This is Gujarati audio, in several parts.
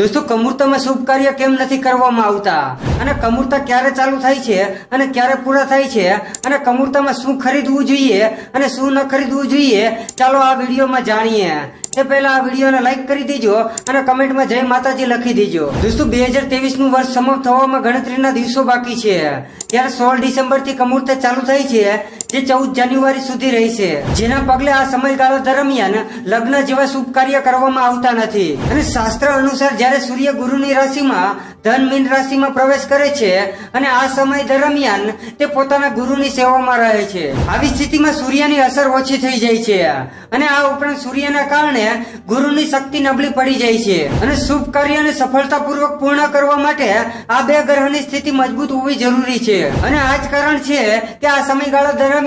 દોસ્તો કમૂર્તામાં શુભ કાર્ય કેમ નથી કરવામાં આવતા? અને કમૂરતા ક્યારે ચાલુ થાય છે? અને ક્યારે પૂરા થાય છે? અને કમૂરતામાં શું ખરીદવું જોઈએ? અને શું ન ખરીદવું જોઈએ? ચાલો આ વિડીયોમાં જાણીએ. એ પહેલા આ વિડીયોને લાઈક કરી દેજો અને કમેન્ટમાં જય માતાજી લખી દેજો. દોસ્તો, બે હજારનું વર્ષ સમાપ્ત થવામાં ગણતરીના દિવસો બાકી છે. ત્યારે સોળ ડિસેમ્બરથી કમૂરતા ચાલુ થાય છે. જે ચૌદ જાન્યુઆરી સુધી રહેશે. જેના પગલે આ સમયગાળા દરમિયાન લગ્ન જેવા શુભ કાર્ય કરવામાં આવતા નથી. અને શાસ્ત્ર અનુસાર જ્યારે સૂર્ય ગુરુની રાશિમાં ધન મીન રાશિમાં પ્રવેશ કરે છે અને આ સમય દરમિયાન તે પોતાના ગુરુની સેવામાં રહે છે. આવી સ્થિતિમાં સૂર્યની અસર ઓછી થઈ જાય છે અને આ ઉપરાંત સૂર્યના કારણે ગુરુની શક્તિ નબળી પડી જાય છે. અને શુભ કાર્યને સફળતાપૂર્વક પૂર્ણ કરવા માટે આ બે ગ્રહની સ્થિતિ મજબૂત હોવી જરૂરી છે. અને આ જ કારણ છે કે આ સમયગાળા દરમિયાન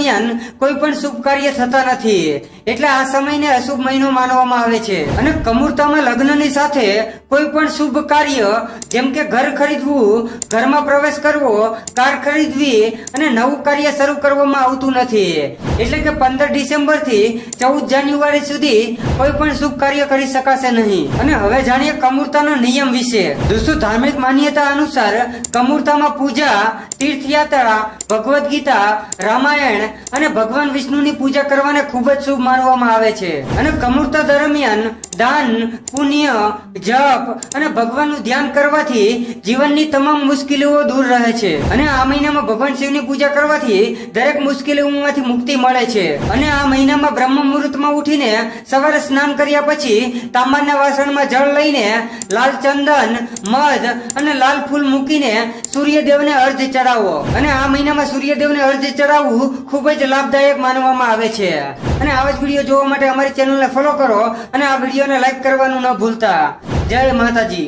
કોઈ પણ શુભ કાર્ય થતા નથી. એટલે આ સમયને અશુભ મહિનો માનવામાં આવે છે. અને કમૂરતામાં લગ્નની સાથે કોઈ પણ શુભ કાર્ય, જેમ કે ઘર ખરીદવું, ઘરમાં પ્રવેશ કરવો, કાર ખરીદવી અને નવું કાર્ય શરૂ કરવામાં આવતું નથી. એટલે કે પંદર ડિસેમ્બરથી ચૌદ જાન્યુઆરી સુધી કોઈ પણ શુભ કાર્ય કરી શકાશે નહીં. અને હવે જાણીએ કમૂરતાનો નિયમ વિશે. દોસ્તો, ધાર્મિક માન્યતા અનુસાર કમૂરતામાં પૂજા, તીર્થયાત્રા, ભગવદ્ ગીતા, રામાયણ અને ભગવાન વિષ્ણુની પૂજા કરવાને ખૂબ જ શુભ માનવામાં આવે છે. અને કમૂરતા દરમિયાન દાન, પુણ્ય, જપ અને ભગવાનનું ધ્યાન કરવાથી જીવનની તમામ મુશ્કેલીઓ દૂર રહે છે. અને આ મહિનામાં ભગવાન શિવની પૂજા કરવાથી દરેક મુશ્કેલીઓમાંથી મુક્તિ મળે છે. અને આ મહિનામાં બ્રહ્મ મુહૂર્તમાં ઉઠીને સવારે સ્નાન કર્યા પછી તાંબાના વાસણમાં જળ લઈને લાલ ચંદન, મધ અને લાલ ફૂલ મૂકીને સૂર્યદેવને અર્ધ ચડાવો. અને આ મહિનામાં સૂર્યદેવને અર્ધ ચડાવવું ખૂબ જ લાભદાયક માનવામાં આવે છે. અને આવા જ વીડિયો જોવા માટે અમારી ચેનલને ફોલો કરો અને આ વિડીયોને લાઈક કરવાનું ન ભૂલતા. જય માતાજી.